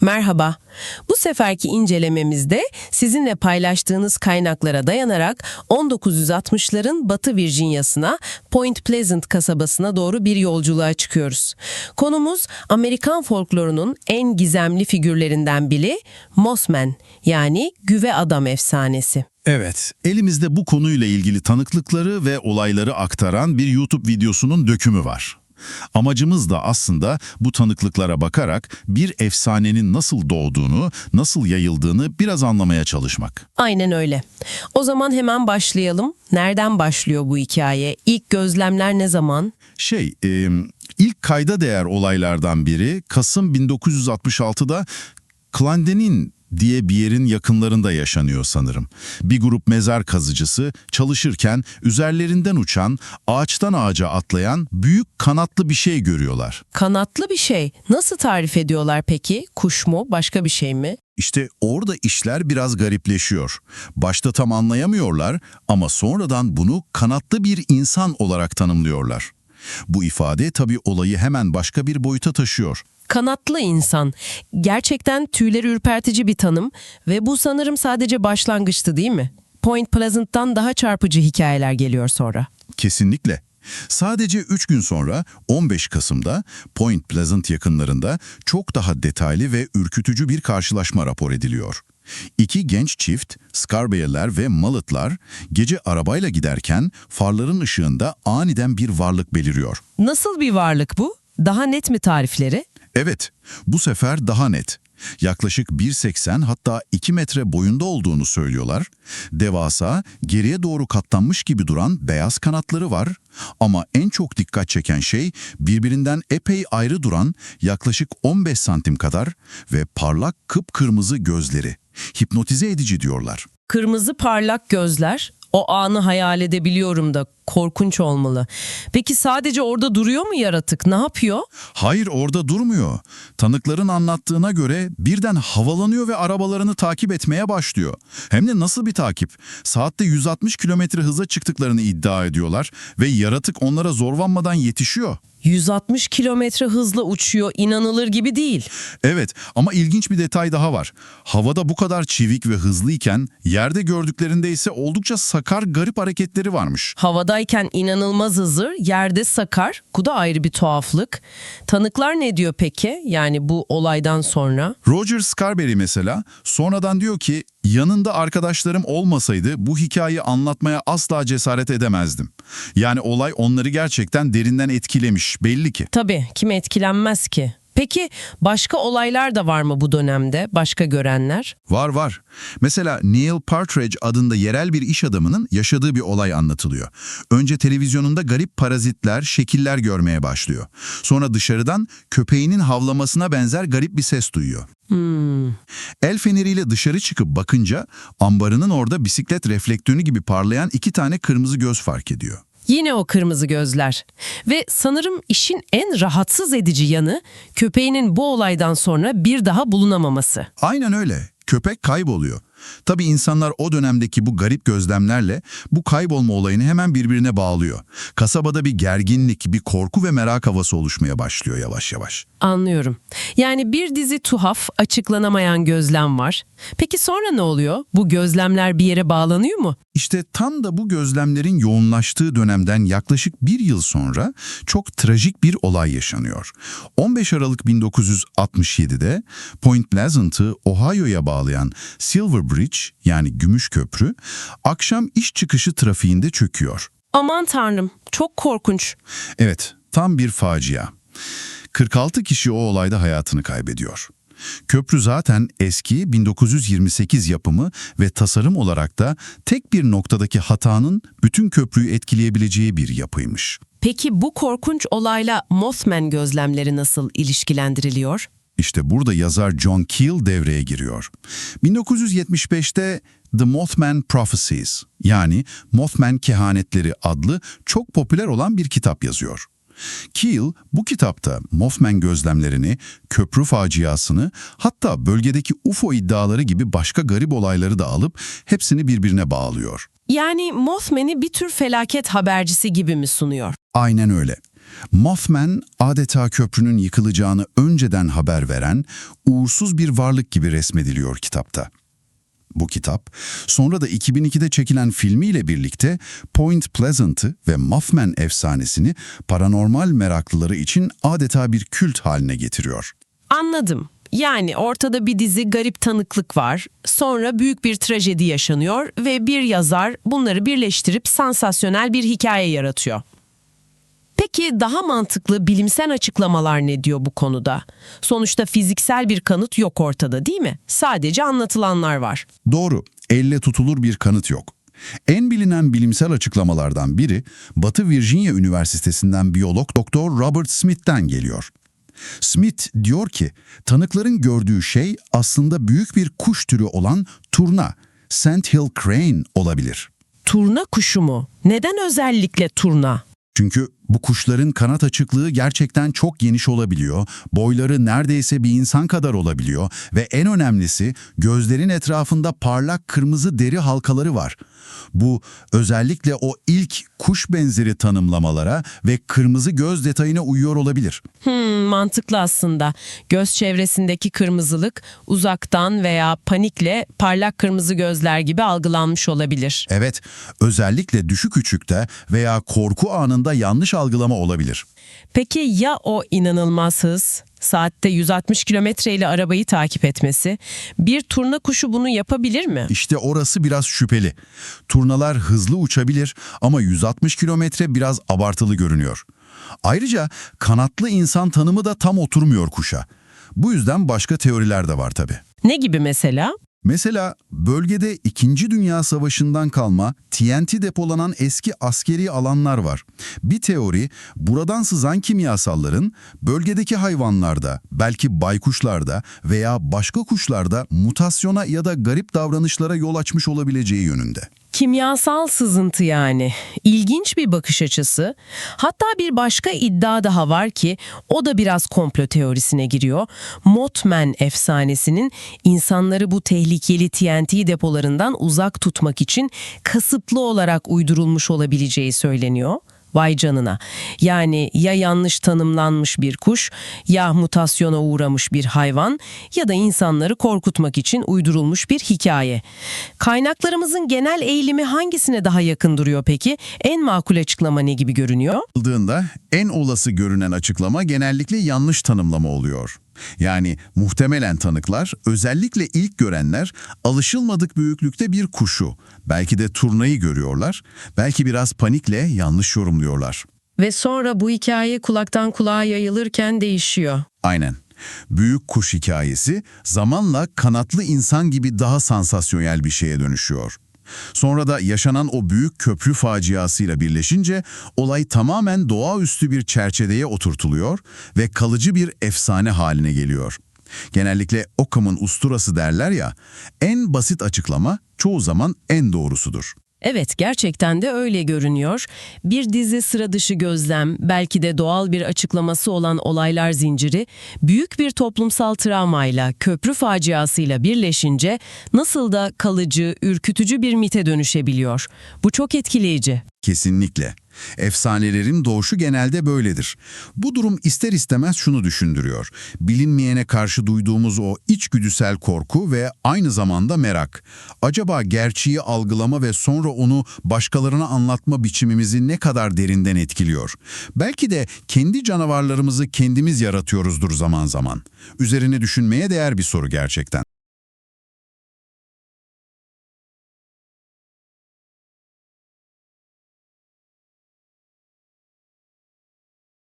Merhaba. Bu seferki incelememizde sizinle paylaştığınız kaynaklara dayanarak 1960'ların Batı Virginia'sına Point Pleasant kasabasına doğru bir yolculuğa çıkıyoruz. Konumuz Amerikan folklorunun en gizemli figürlerinden biri Mothman yani güve adam efsanesi. Evet, elimizde bu konuyla ilgili tanıklıkları ve olayları aktaran bir YouTube videosunun dökümü var. Amacımız da aslında bu tanıklıklara bakarak bir efsanenin nasıl doğduğunu, nasıl yayıldığını biraz anlamaya çalışmak. Aynen öyle. O zaman hemen başlayalım. Nereden başlıyor bu hikaye? İlk gözlemler ne zaman? Şey, e, ilk kayda değer olaylardan biri Kasım 1966'da Clendenin diye bir yerin yakınlarında yaşanıyor sanırım. Bir grup mezar kazıcısı çalışırken üzerlerinden uçan, ağaçtan ağaca atlayan büyük kanatlı bir şey görüyorlar. Kanatlı bir şey. Nasıl tarif ediyorlar peki? Kuş mu? Başka bir şey mi? İşte orada işler biraz garipleşiyor. Başta tam anlayamıyorlar ama sonradan bunu kanatlı bir insan olarak tanımlıyorlar. Bu ifade tabii olayı hemen başka bir boyuta taşıyor. Kanatlı insan. Gerçekten tüyleri ürpertici bir tanım ve bu sanırım sadece başlangıçtı değil mi? Point Pleasant'tan daha çarpıcı hikayeler geliyor sonra. Kesinlikle. Sadece 3 gün sonra 15 Kasım'da Point Pleasant yakınlarında çok daha detaylı ve ürkütücü bir karşılaşma rapor ediliyor. İki genç çift, Scarbear'ler ve Mullet'lar gece arabayla giderken farların ışığında aniden bir varlık beliriyor. Nasıl bir varlık bu? Daha net mi tarifleri? Evet, bu sefer daha net. Yaklaşık 1.80 hatta 2 metre boyunda olduğunu söylüyorlar. Devasa, geriye doğru katlanmış gibi duran beyaz kanatları var. Ama en çok dikkat çeken şey birbirinden epey ayrı duran yaklaşık 15 santim kadar ve parlak kıpkırmızı gözleri. Hipnotize edici diyorlar. Kırmızı parlak gözler. O anı hayal edebiliyorum da korkunç olmalı. Peki sadece orada duruyor mu yaratık? Ne yapıyor? Hayır orada durmuyor. Tanıkların anlattığına göre birden havalanıyor ve arabalarını takip etmeye başlıyor. Hem de nasıl bir takip? Saatte 160 kilometre hıza çıktıklarını iddia ediyorlar ve yaratık onlara zorlanmadan yetişiyor. 160 kilometre hızla uçuyor. İnanılır gibi değil. Evet ama ilginç bir detay daha var. Havada bu kadar çivik ve hızlıyken yerde gördüklerinde ise oldukça sakar garip hareketleri varmış. Havadayken inanılmaz hızlı, yerde sakar. Bu da ayrı bir tuhaflık. Tanıklar ne diyor peki? Yani bu olaydan sonra? Roger Scarberry mesela sonradan diyor ki yanında arkadaşlarım olmasaydı bu hikayeyi anlatmaya asla cesaret edemezdim. Yani olay onları gerçekten derinden etkilemiş belli ki. Tabii, kim etkilenmez ki? Peki başka olaylar da var mı bu dönemde? Başka görenler? Var var. Mesela Neil Partridge adında yerel bir iş adamının yaşadığı bir olay anlatılıyor. Önce televizyonunda garip parazitler, şekiller görmeye başlıyor. Sonra dışarıdan köpeğinin havlamasına benzer garip bir ses duyuyor. El feneriyle dışarı çıkıp bakınca ambarının orada bisiklet reflektörü gibi parlayan iki tane kırmızı göz fark ediyor. Yine o kırmızı gözler. Ve sanırım işin en rahatsız edici yanı köpeğinin bu olaydan sonra bir daha bulunamaması. Aynen öyle. Köpek kayboluyor. Tabii insanlar o dönemdeki bu garip gözlemlerle bu kaybolma olayını hemen birbirine bağlıyor. Kasabada bir gerginlik, bir korku ve merak havası oluşmaya başlıyor yavaş yavaş. Anlıyorum. Yani bir dizi tuhaf, açıklanamayan gözlem var. Peki sonra ne oluyor? Bu gözlemler bir yere bağlanıyor mu? İşte tam da bu gözlemlerin yoğunlaştığı dönemden yaklaşık bir yıl sonra çok trajik bir olay yaşanıyor. 15 Aralık 1967'de Point Pleasant'ı Ohio'ya bağlayan Silver Bridge yani Gümüş Köprü akşam iş çıkışı trafiğinde çöküyor. Aman tanrım, çok korkunç. Evet, tam bir facia. 46 kişi o olayda hayatını kaybediyor. Köprü zaten eski 1928 yapımı ve tasarım olarak da tek bir noktadaki hatanın bütün köprüyü etkileyebileceği bir yapıymış. Peki bu korkunç olayla Mothman gözlemleri nasıl ilişkilendiriliyor? İşte burada yazar John Keel devreye giriyor. 1975'te The Mothman Prophecies yani Mothman Kehanetleri adlı çok popüler olan bir kitap yazıyor. Keel bu kitapta Mothman gözlemlerini, köprü faciasını hatta bölgedeki UFO iddiaları gibi başka garip olayları da alıp hepsini birbirine bağlıyor. Yani Mothman'i bir tür felaket habercisi gibi mi sunuyor? Aynen öyle. Mothman adeta köprünün yıkılacağını önceden haber veren uğursuz bir varlık gibi resmediliyor kitapta. Bu kitap, sonra da 2002'de çekilen filmiyle birlikte Point Pleasant'ı ve Mothman efsanesini paranormal meraklıları için adeta bir kült haline getiriyor. Anladım. Yani ortada bir dizi garip tanıklık var. Sonra büyük bir trajedi yaşanıyor ve bir yazar bunları birleştirip sansasyonel bir hikaye yaratıyor. Peki daha mantıklı bilimsel açıklamalar ne diyor bu konuda? Sonuçta fiziksel bir kanıt yok ortada değil mi? Sadece anlatılanlar var. Doğru, elle tutulur bir kanıt yok. En bilinen bilimsel açıklamalardan biri Batı Virginia Üniversitesi'nden biyolog Dr. Robert Smith'ten geliyor. Smith diyor ki, tanıkların gördüğü şey aslında büyük bir kuş türü olan turna, Sandhill Crane olabilir. Turna kuşu mu? Neden özellikle turna? Çünkü bu kuşların kanat açıklığı gerçekten çok geniş olabiliyor, boyları neredeyse bir insan kadar olabiliyor ve en önemlisi gözlerin etrafında parlak kırmızı deri halkaları var. Bu özellikle o ilk kuş benzeri tanımlamalara ve kırmızı göz detayına uyuyor olabilir. Hmm, mantıklı aslında. Göz çevresindeki kırmızılık uzaktan veya panikle parlak kırmızı gözler gibi algılanmış olabilir. Evet, özellikle düşük ışıkta veya korku anında yanlış algılama olabilir. Peki ya o inanılmaz hız? Saatte 160 kilometre ile arabayı takip etmesi. Bir turna kuşu bunu yapabilir mi? İşte orası biraz şüpheli. Turnalar hızlı uçabilir ama 160 kilometre biraz abartılı görünüyor. Ayrıca kanatlı insan tanımı da tam oturmuyor kuşa. Bu yüzden başka teoriler de var tabii. Ne gibi mesela? Mesela bölgede 2. Dünya Savaşı'ndan kalma TNT depolanan eski askeri alanlar var. Bir teori buradan sızan kimyasalların bölgedeki hayvanlarda, belki baykuşlarda veya başka kuşlarda mutasyona ya da garip davranışlara yol açmış olabileceği yönünde. Kimyasal sızıntı yani. İlginç bir bakış açısı. Hatta bir başka iddia daha var ki o da biraz komplo teorisine giriyor. Mothman efsanesinin insanları bu tehlikeli TNT depolarından uzak tutmak için kasıtlı olarak uydurulmuş olabileceği söyleniyor. Vay canına. Yani ya yanlış tanımlanmış bir kuş, ya mutasyona uğramış bir hayvan ya da insanları korkutmak için uydurulmuş bir hikaye. Kaynaklarımızın genel eğilimi hangisine daha yakın duruyor peki? En makul açıklama ne gibi görünüyor? Bakıldığında en olası görünen açıklama genellikle yanlış tanımlama oluyor. Yani muhtemelen tanıklar, özellikle ilk görenler alışılmadık büyüklükte bir kuşu, belki de turnayı görüyorlar, belki biraz panikle yanlış yorumluyorlar. Ve sonra bu hikaye kulaktan kulağa yayılırken değişiyor. Aynen. Büyük kuş hikayesi zamanla kanatlı insan gibi daha sansasyonel bir şeye dönüşüyor. Sonra da yaşanan o büyük köprü faciasıyla birleşince olay tamamen doğaüstü bir çerçeveye oturtuluyor ve kalıcı bir efsane haline geliyor. Genellikle Occam'ın usturası derler ya, en basit açıklama çoğu zaman en doğrusudur. Evet, gerçekten de öyle görünüyor. Bir dizi sıra dışı gözlem, belki de doğal bir açıklaması olan olaylar zinciri, büyük bir toplumsal travmayla, köprü faciasıyla birleşince nasıl da kalıcı, ürkütücü bir mite dönüşebiliyor. Bu çok etkileyici. Kesinlikle. Efsanelerin doğuşu genelde böyledir. Bu durum ister istemez şunu düşündürüyor. Bilinmeyene karşı duyduğumuz o içgüdüsel korku ve aynı zamanda merak. Acaba gerçeği algılama ve sonra onu başkalarına anlatma biçimimizi ne kadar derinden etkiliyor? Belki de kendi canavarlarımızı kendimiz yaratıyoruzdur zaman zaman. Üzerine düşünmeye değer bir soru gerçekten.